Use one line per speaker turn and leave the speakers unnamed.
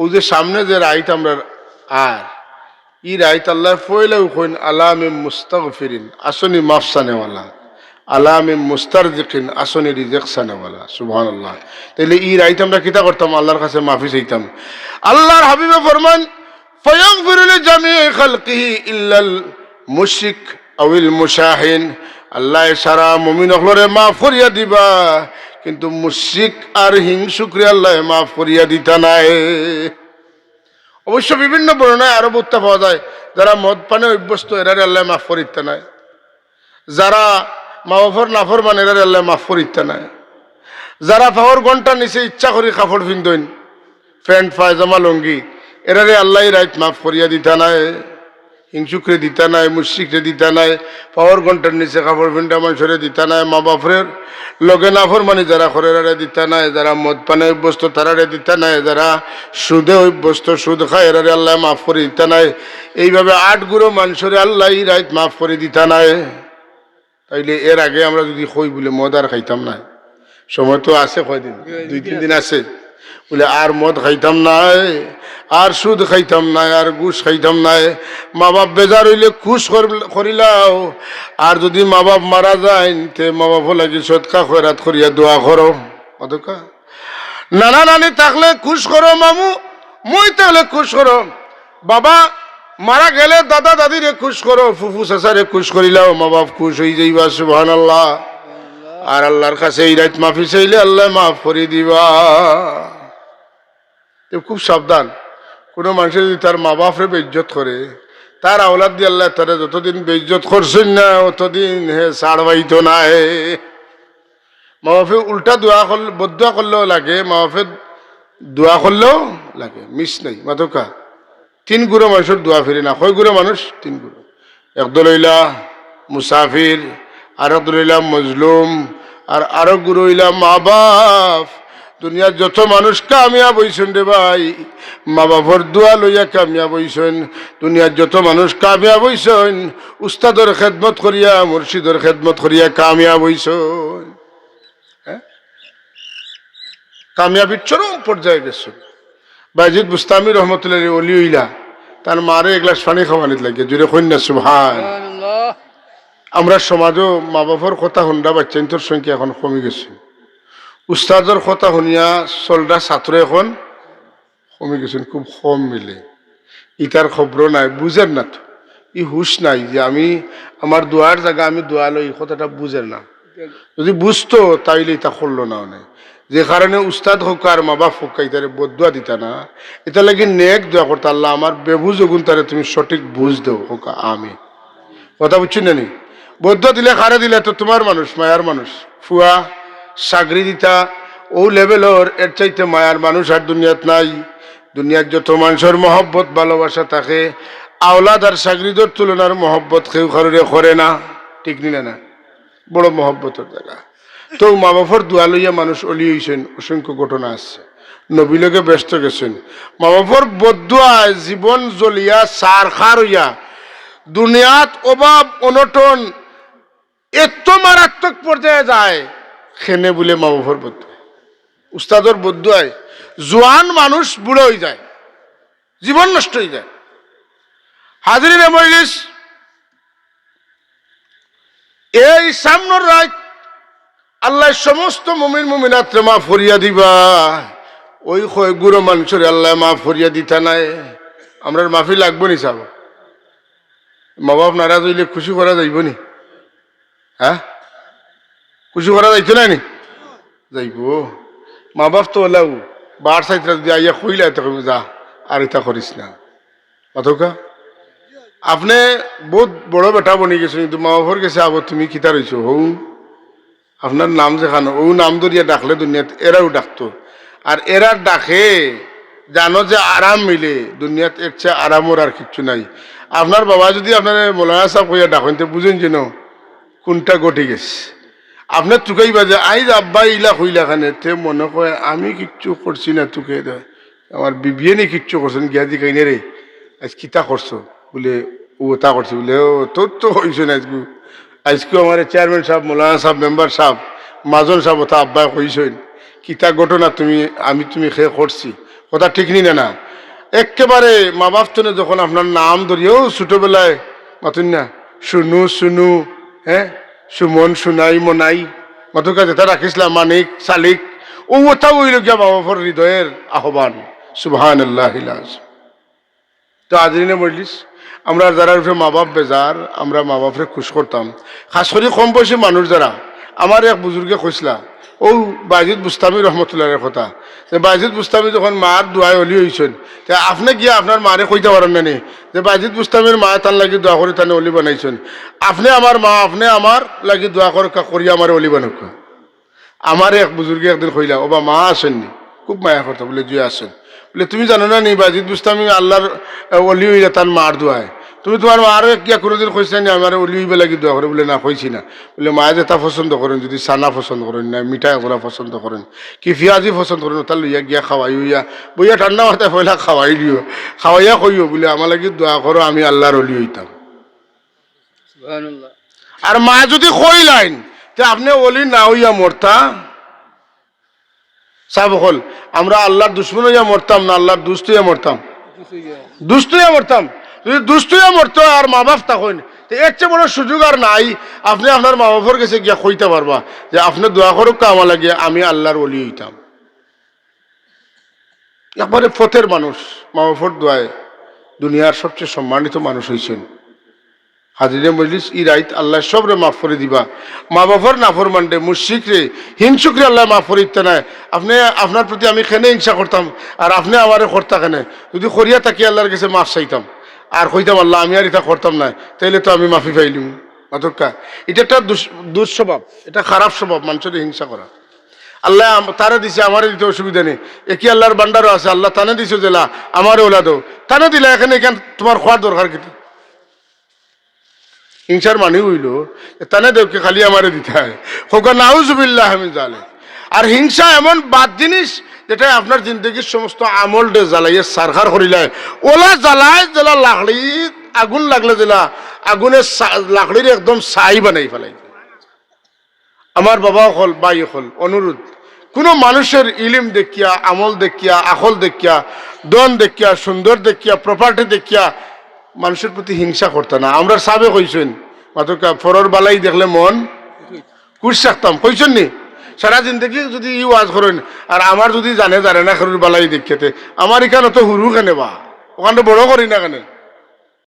ও যে সামনে যে রাইট আমরা, আর ই রাইত আল্লাহ ফইলে হইন মিম মুস্তাক ফিরিন আসনি মাফসানেওয়ালা মিম মুস্তার দেখিন আসনি রিজেকশানেওয়ালা সুবহান আল্লাহ তাহলে ই রাইত আমরা কিতা করতাম? আল্লাহর কাছে মাফি চাইতাম। আল্লাহর হাবিবে ফরমান ফয়ং ফিরুলে জামি খালকিহি ইল্লাল মুশিক আউল মুশাহিন, আল্লাহ সারা মমিন হলরে মাফ করিয়া দিবা। কিন্তু মুশিক আর হিংসুকরে আল্লাহ মাফ করিয়া দিতা নাই। অবশ্য বিভিন্ন বর্ণায় আরও বুঝতে পাওয়া যায়, যারা মদ পানে অভ্যস্ত, এরারে আল্লাহ মাফ করিতে নাই। যারা মাফর নাফর মানে এরারে আল্লাহ মাফ করিতে নাই। যারা পাওয়ার ঘণ্টা নিচে ইচ্ছা করি কাপড় পিন্ধইন, প্যান্ট, পায়জামা, লঙ্গি, এরারে আল্লাহ রাইত মাফ করিয়া দিতা নাই। হিংসুকরে দিতা নাই মুশিকরে দিতা নাই, পাওয়ার ঘণ্টার নিচে কাপড় পিন্ডা মানুষরে দিতা নাই, মা বাপরের লগে নাফর মানে যারা খরেরারে দিতা নাই, যারা মদ পানে অভ্যস্ত তারারে দিতা নাই, যারা সুদে অভ্যস্ত সুদ খায় এরারে আল্লাহ মাফ করে দিতা নাই, এইভাবে আট গুরো মানুষরে আল্লাহ রাইত মাফ করে দিতা নাই। তাইলে এর আগে আমরা যদি কই বলে মদ আর খাইতাম না। সময় তো আছে কয়দিন? দুই, তিন দিন আছে। বলে, আর মদ খাইতাম নাই, আর সুদ খাইতাম নাই, আর ঘুষ খাইতাম নাই। মা বাপ বেজার হইলে খুশ করিলাও। আর যদি মা বাপ মারা যায় তে মা বাপ লাগি সৎকা খয়রাত করিয়া দোয়া করো। অতকা নানা নানি থাকলে খুশ করো মামু, মই তাহলে খুশ করো। বাবা মারা গেলে দাদা দাদিরে খুশ করো, ফুফু চাচারে খুশ করিলাও মা বাপ খুশ হয়ে যাইবা সুবহান আল্লাহ আর আল্লাহর কাছে এই রাত মাফি চাইলে আল্লাহ মাফ করে দিবা। খুব সাবধান। কোনো মানুষের যদি তার মা বাপরে বেইজ্জত করে, তার আওলাদ দিয়ে আল্লাহ তারা যতদিন বেইজ্জত করছেন না, অতদিন হে ছাড় পাইতো না হে মা বাপে উল্টা দোয়া করলে বদুয়া করলেও লাগে, মা বাপে দোয়া করলেও লাগে, মিস নাই মাতকা তিন গুরো মানুষের দোয়া ফিরে না, কয় গুরো মানুষ? তিন গুরো একদল মুসাফির আর হইলা মজলুম, আর আরও হইলা মা বাপ। দুনিয়ার যত মানুষ কামিয়াব হইছেন রে ভাই, মা বাপর দোয়া লইয়া কামিয়াব হইছেন। দুনিয়ার যত মানুষ কামিয়াব হইছেন, উস্তাদর খেদমত করিয়া, মুর্শিদর খেদমত করিয়া কামিয়াব হইছেন। হ্যাঁ? কামিয়াবির চরম পর্যায়ে গেছেন। বাইজিদ বুস্তামি রহমতুল্লাহ অলি হইলা, তার মারে এক গ্লাস পানি খাওয়ানিত লাগে জুড়ে কন্যা সুভান আমরা সমাজও মা বাবার কথা শুনরা বাচ্চাইন্তর সংখ্যা এখন কমে গেছে। উস্তাদর কথা শুনিয়া চলরা ছাত্র এখন কমে গেছেন খুব কম মিলে। ইটার খবর নাই বুঝেন না তো। ই হুশ নাই যে আমি আমার দোয়ার জায়গা আমি দোয়া লই এই কথাটা বুঝেন না। যদি বুঝতো তাইলে এটা করল না অনেক যে কারণে উস্তাদ হোক আর মা বাপ হোক ইতারে বদুয়া দিতা না। এটা লাগি নেক দোয়া করতে আল্লাহ আমার বেবুজ গুণ তারে তুমি সঠিক বুঝ দেও হোক আমি কথা বুঝছি নি বৌদ্ধ দিলে কারে দিলে তো তোমার মানুষ, মায়ার মানুষ। ফুয়া, সাগরি দিতা, ও লেভেলর এর চাইতে মায়ার মানুষ আর দুনিয়াত নাই। দুনিয়ার যত মানুষের মহব্বত, ভালোবাসা থাকে, আওলাদ আর সাগরিদর তুলনার মহব্বত কেউ কারোরে করে না। ঠিক নিলে না? বড় মহব্বতের জায়গা। তো মা বাপর দোয়া লইয়া মানুষ অলি হইছেন, অসংখ্য ঘটনা আছে। নবীলকে ব্যস্ত গেছেন। মা বাপর বদুয়ায় জীবন জ্বলিয়া সার খার হইয়া, দুনিয়াত অভাব, অনটন এত মারাত্মক পর্যায়ে যায়, খেনে বলে মা বাবার বদুয়ায় উস্তাদর বদুয়ায় জোয়ান মানুষ বুড়ো হয়ে যায়, জীবন নষ্ট হয়ে যায়। হাজির মজলিস এই সামনের রাত আল্লাহ সমস্ত মুমিন মুমিনাত্রে মা ফরিয়া দিবা। ওই কয় গুরু মানুষের আল্লাহ মা ফরিয়া দিতা নাই। আমরা মাফি লাগবো নি চাব মা বাপ নারাজ হইলে খুশি করা যাইব হ্যাঁ? করা যাইতো না? যাইব। মা বাপ তো ওলাও বার সাইতরা যদি আইয়া কইব, যা আর এটা করিস না। অতকা আপনি বহুত বড় বেটা বনি গেছো, কিন্তু মা বাপর গেছে আবার তুমি কিতা রইছো হৌ আপনার নাম যেখানে ও নাম ধরিয়া ডাকলে দুনিয়াত এরাও ডাকতো আর এরা ডাকে, জানো যে আরাম মিলে, দুনিয়াত এর চেয়ে আরামর আর কিচ্ছু নাই। আপনার বাবা যদি আপনার মৌলানা সাহেব কইয়া ডাকেন তো বুঝেন যেন কোনটা ঘটে গেছে? আপনার তুকাইবা বাজে আইজ আব্বা, ইলা হইলা খানে তে মনে কয়, আমি কিচ্ছু করছি না তুকে। আমার বিবিয়ে নি কিচ্ছু করছেন গিয়া দি কাইনে রে। আজ কিতা করছ? বলে, ও তা করছে। বলে, ও, তোর তো হয়েছে না আজকে। আজকে আমার চেয়ারম্যান সাহেব, মৌলানা সাহেব, মেম্বার সাহেব, মাজন সাহেব তা আব্বাই কইছেন কিতা ঘটনা তুমি, আমি তুমি খে করছি? কথা ঠিক নি না একেবারে মা বাপ যখন আপনার নাম ধরিও ছোটবেলায় মাতুন না, শুনু শুনু হ্যাঁ সুমন, সুনাই, মনাই মতুকা যেটা রাখিছিলাম মানিক শালিক ও ওটা ওইল গিয়া বাবা হৃদয়ের আহ্বান। সুবহান আল্লাহ তো আজরিনে মজলিস আমরা যারা মা বাপ বেজার আমরা মা বাপরে খুশ করতাম খাস করে কম বয়সী মানুষ যারা আমার এক বুজুর্গে কইসলা ও বাইজিদ বুস্তামি রহমতুল্লাহের কথা। যে বাইজিদ বুস্তামি যখন মার দোয়াই অলি হয়েছেন তে আপনি গিয়ে আপনার মারে কইতে পারেন না যে বাইজিদ বুস্তামির মা তার লাগি দোয়া করে তানে অলি বানাইছেন আপনি আমার মা, আপনি আমার লাগি দোয়া করে করি আমার অলি বানাক আমার এক বুজুর্গে একদিন কইলা ওবা মা আসেননি খুব মায়া করতো বলে জুয়ে আসেন বলে তুমি জানো না নি বাজিদ বুস্তামি আল্লাহর অলি হইলে তার মার দোয়ায় তুমি তোমার মারও কিয়া কোনোদিন কইছে না? আমার হইবে লাগি দোয়া করে বলে না কইছি না। বলে মায়ে যেটা পছন্দ করেন যদি সানা পছন্দ করেন না মিঠাই এগুলা পছন্দ করেন কি পিঁয়াজি পছন্দ করেন তার লইয়া গিয়া খাওয়াই হইয়া বইয়া ঠান্ডা মাথায় পয়লা খাওয়াই দিও। খাওয়াইয়া কইও বলে আমার লাগি দোয়া করো আমি আল্লাহর অলি হইতাম
সুবহানাল্লাহ।
আর মা যদি কই লাইন তে আপনি অলি না হইয়া মরতা সাহেব হল আমরা আল্লাহর দুশ্মন হইয়া মরতাম না আল্লাহর দুষ্ট হইয়া মরতাম দুষ্ট হইয়া। মরতাম যদি দুষ্ট হইয়া মরতো আর মা বাপ তখন এর চেয়ে বড় সুযোগ আর নাই, আপনি আপনার মা বাপর কাছে গিয়া কইতে পারবা যে আপনি দোয়া করুক আমার লাগে আমি আল্লাহর অলি হইতাম। একবারে ফতের মানুষ মা বাপর দোয়ায় দুনিয়ার সবচেয়ে সম্মানিত মানুষ হয়েছেন হাজিরে মজলিস, ই রাইত আল্লাহ সবরে মাফ করে দিবা। মা বাবার নাফর মানডে মুশিক রে হিংসুক রে আল্লাহ মাফ করে নাই। আপনি, আপনার প্রতি আমি খেনে হিংসা করতাম, আর আপনি আমারে করতা কেনে। যদি করিয়া থাকি আল্লাহর কাছে মাফ চাইতাম। আর কইতাম আল্লাহ আমি আর এটা করতাম না। তাইলে তো আমি মাফি পাইলিম। মাতক্কা এটা একটা দুস- দুঃস্বভাব, এটা খারাপ স্বভাব, মানুষের হিংসা করা। আল্লাহ তারে দিছে, আমারে দিতে অসুবিধা নেই। একই আল্লাহর বান্ডারও আছে, আল্লাহ তানে দিছে জেলা আমারে ওলা দো তানে দিলা এখানে এখান, তোমার খোয়ার দরকার কিন্তু হিংসার মানে হইল তানে দেবকে খালি আমারে দিতে হয়। হোক, নাউজুবিল্লাহ আমি জালে আর হিংসা এমন বাদ জিনিস যেটা আপনার জিন্দগির সমস্ত আমল ডে জ্বালাইয়ে সারখার করিলায়। ওলা জ্বালায় জেলা লাকড়ি আগুন লাগলে জেলা আগুনে লাকড়ির একদম ছাই বানাই ফেলাই আমার বাবা হল, বাই হল, অনুরোধ। কোনো মানুষের ইলিম দেখিয়া, আমল দেখিয়া, আখল দেখিয়া, দন দেখিয়া, সুন্দর দেখিয়া প্রপার্টি দেখিয়া মানুষের প্রতি হিংসা করতে না। আমরা সাবে কইছেন মাত্র ফরর বালাই দেখলে মন কুশ রাখতাম কইছেন নি? সারা জিন্দগি যদি ই ওয়াজ করেন, আর আমার যদি জানে জানে না খরুর বালাই দেখতে আমার এখানে তো হুরু কেনে বা? ওখানে বড় করি না কেন?